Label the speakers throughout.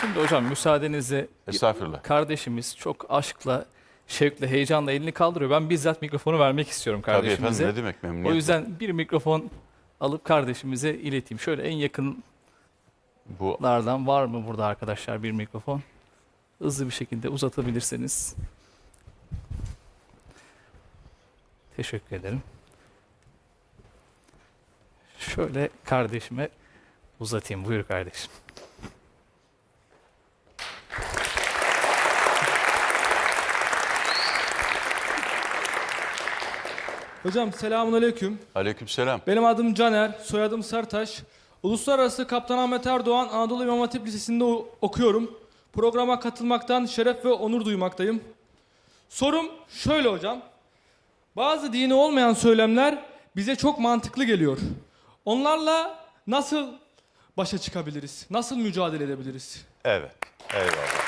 Speaker 1: Şimdi hocam müsaadenizle
Speaker 2: Estağfurullah.
Speaker 1: kardeşimiz çok aşkla, şevkle, heyecanla elini kaldırıyor. Ben bizzat mikrofonu vermek istiyorum
Speaker 2: Tabii
Speaker 1: kardeşimize.
Speaker 2: efendim ne demek memnuniyetle.
Speaker 1: o yüzden bir mikrofon alıp kardeşimize ileteyim. Şöyle en yakınlardan
Speaker 2: Bu
Speaker 1: var mı burada arkadaşlar bir mikrofon? Hızlı bir şekilde uzatabilirseniz. Teşekkür ederim. Şöyle kardeşime uzatayım. Buyur kardeşim.
Speaker 3: Hocam selamun aleyküm.
Speaker 2: aleykümselam.
Speaker 3: Benim adım Caner, soyadım Sertaş. Uluslararası Kaptan Ahmet Erdoğan Anadolu İmam Hatip Lisesi'nde okuyorum. Programa katılmaktan şeref ve onur duymaktayım. Sorum şöyle hocam. Bazı dini olmayan söylemler bize çok mantıklı geliyor. Onlarla nasıl başa çıkabiliriz? Nasıl mücadele edebiliriz?
Speaker 2: Evet. Eyvallah.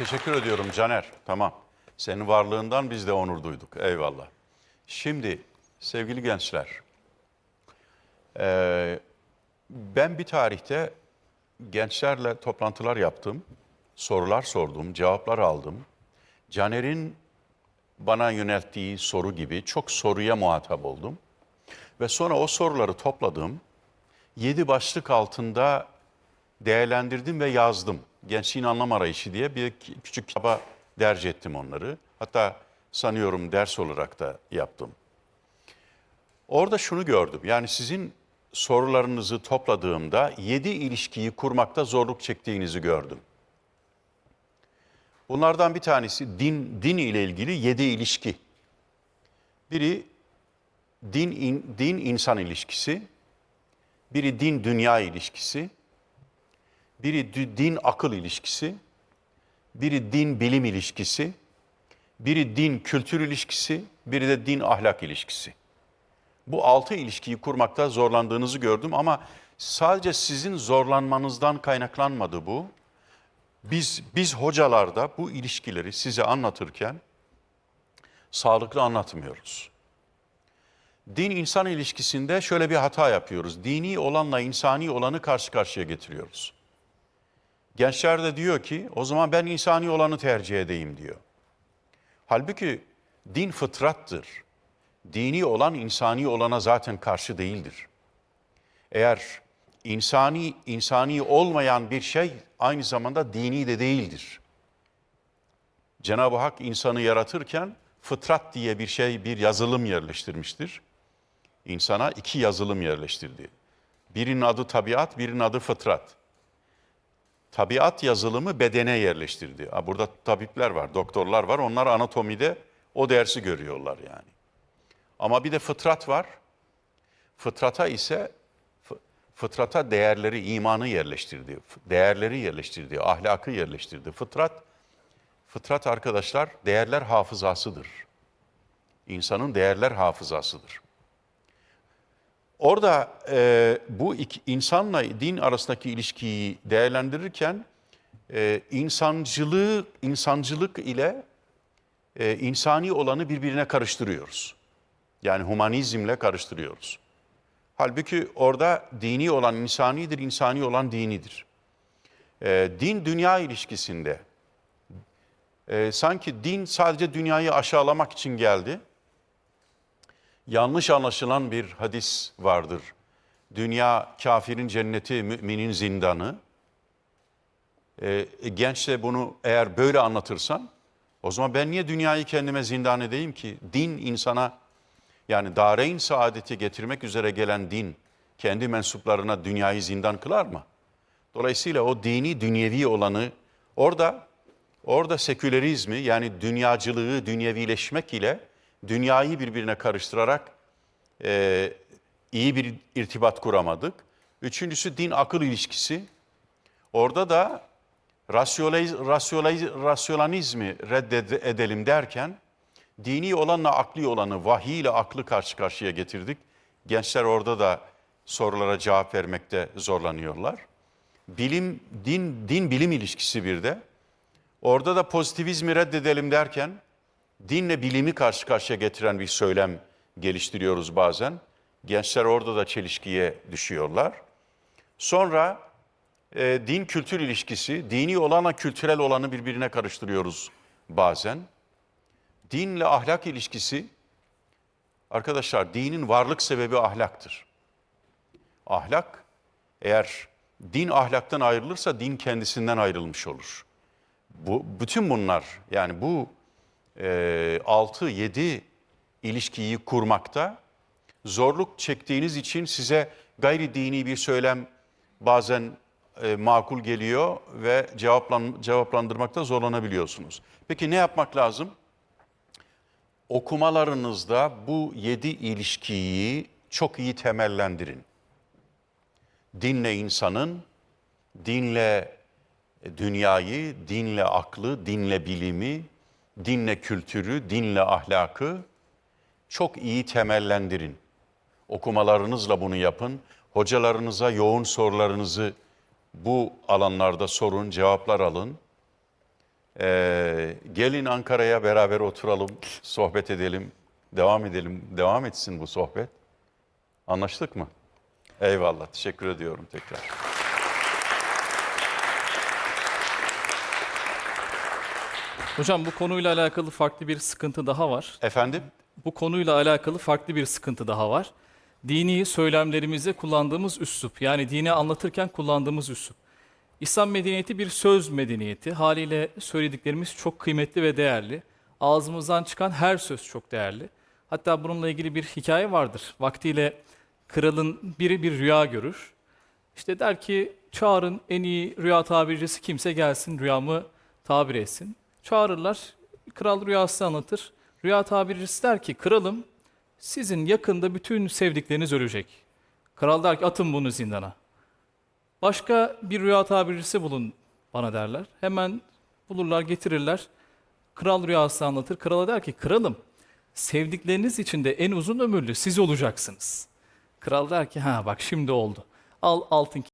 Speaker 2: Teşekkür ediyorum Caner. Tamam. Senin varlığından biz de onur duyduk. Eyvallah. Şimdi sevgili gençler, eee, ben bir tarihte gençlerle toplantılar yaptım, sorular sordum, cevaplar aldım. Caner'in bana yönelttiği soru gibi çok soruya muhatap oldum. Ve sonra o soruları topladım. Yedi başlık altında değerlendirdim ve yazdım. Gençliğin Anlam Arayışı diye bir küçük kitaba derc ettim onları. Hatta sanıyorum ders olarak da yaptım. Orada şunu gördüm. Yani sizin sorularınızı topladığımda yedi ilişkiyi kurmakta zorluk çektiğinizi gördüm. Bunlardan bir tanesi din, din ile ilgili yedi ilişki. Biri din, in- din insan ilişkisi, biri din dünya ilişkisi, biri din akıl ilişkisi, biri din bilim ilişkisi, biri din kültür ilişkisi, biri de din ahlak ilişkisi. Bu altı ilişkiyi kurmakta zorlandığınızı gördüm ama sadece sizin zorlanmanızdan kaynaklanmadı bu. Biz biz hocalarda bu ilişkileri size anlatırken sağlıklı anlatmıyoruz. Din insan ilişkisinde şöyle bir hata yapıyoruz. Dini olanla insani olanı karşı karşıya getiriyoruz. Gençler de diyor ki o zaman ben insani olanı tercih edeyim diyor. Halbuki din fıtrattır. Dini olan insani olana zaten karşı değildir. Eğer insani insani olmayan bir şey aynı zamanda dini de değildir. Cenab-ı Hak insanı yaratırken fıtrat diye bir şey, bir yazılım yerleştirmiştir. İnsana iki yazılım yerleştirdi. Birinin adı tabiat, birinin adı fıtrat. Tabiat yazılımı bedene yerleştirdi. Burada tabipler var, doktorlar var. Onlar anatomide o dersi görüyorlar yani. Ama bir de fıtrat var. Fıtrata ise fı- fıtrata değerleri, imanı yerleştirdi. Değerleri yerleştirdi, ahlakı yerleştirdi. Fıtrat Fıtrat arkadaşlar değerler hafızasıdır. İnsanın değerler hafızasıdır. Orada e, bu iki, insanla din arasındaki ilişkiyi değerlendirirken e, insancılığı, insancılık ile e, insani olanı birbirine karıştırıyoruz. Yani humanizmle karıştırıyoruz. Halbuki orada dini olan insanidir, insani olan dinidir. E, din dünya ilişkisinde e, sanki din sadece dünyayı aşağılamak için geldi. Yanlış anlaşılan bir hadis vardır. Dünya kafirin cenneti, müminin zindanı. E, genç de bunu eğer böyle anlatırsan, o zaman ben niye dünyayı kendime zindan edeyim ki? Din insana, yani dareyn saadeti getirmek üzere gelen din, kendi mensuplarına dünyayı zindan kılar mı? Dolayısıyla o dini, dünyevi olanı orada orada sekülerizmi yani dünyacılığı, dünyevileşmek ile dünyayı birbirine karıştırarak e, iyi bir irtibat kuramadık. Üçüncüsü din akıl ilişkisi. Orada da rasyonaliz, rasyonaliz, rasyonalizmi reddedelim derken dini olanla akli olanı, vahiy ile aklı karşı karşıya getirdik. Gençler orada da sorulara cevap vermekte zorlanıyorlar. Bilim, din, din bilim ilişkisi bir de. Orada da pozitivizmi reddedelim derken dinle bilimi karşı karşıya getiren bir söylem geliştiriyoruz bazen. Gençler orada da çelişkiye düşüyorlar. Sonra e, din kültür ilişkisi, dini olanla kültürel olanı birbirine karıştırıyoruz bazen. Dinle ahlak ilişkisi, arkadaşlar dinin varlık sebebi ahlaktır. Ahlak, eğer din ahlaktan ayrılırsa din kendisinden ayrılmış olur. Bu, bütün bunlar yani bu 6-7 ilişkiyi kurmakta zorluk çektiğiniz için size gayri dini bir söylem bazen e, makul geliyor ve cevaplan, cevaplandırmakta zorlanabiliyorsunuz. Peki ne yapmak lazım? Okumalarınızda bu yedi ilişkiyi çok iyi temellendirin. Dinle insanın, dinle dünyayı, dinle aklı, dinle bilimi, dinle kültürü, dinle ahlakı çok iyi temellendirin. Okumalarınızla bunu yapın. Hocalarınıza yoğun sorularınızı bu alanlarda sorun, cevaplar alın. Ee, gelin Ankara'ya beraber oturalım, sohbet edelim, devam edelim, devam etsin bu sohbet. Anlaştık mı? Eyvallah, teşekkür ediyorum tekrar.
Speaker 1: Hocam bu konuyla alakalı farklı bir sıkıntı daha var.
Speaker 2: Efendim?
Speaker 1: Bu konuyla alakalı farklı bir sıkıntı daha var. Dini söylemlerimizde kullandığımız üslup, yani dini anlatırken kullandığımız üslup. İslam medeniyeti bir söz medeniyeti. Haliyle söylediklerimiz çok kıymetli ve değerli. Ağzımızdan çıkan her söz çok değerli. Hatta bununla ilgili bir hikaye vardır. Vaktiyle kralın biri bir rüya görür. İşte der ki çağırın en iyi rüya tabircisi kimse gelsin rüyamı tabir etsin. Çağırırlar. Kral rüyasını anlatır. Rüya tabircisi der ki kralım sizin yakında bütün sevdikleriniz ölecek. Kral der ki atın bunu zindana. Başka bir rüya tabircisi bulun bana derler. Hemen bulurlar getirirler. Kral rüyasını anlatır. Krala der ki kralım sevdikleriniz içinde en uzun ömürlü siz olacaksınız. Kral der ki ha bak şimdi oldu. Al altın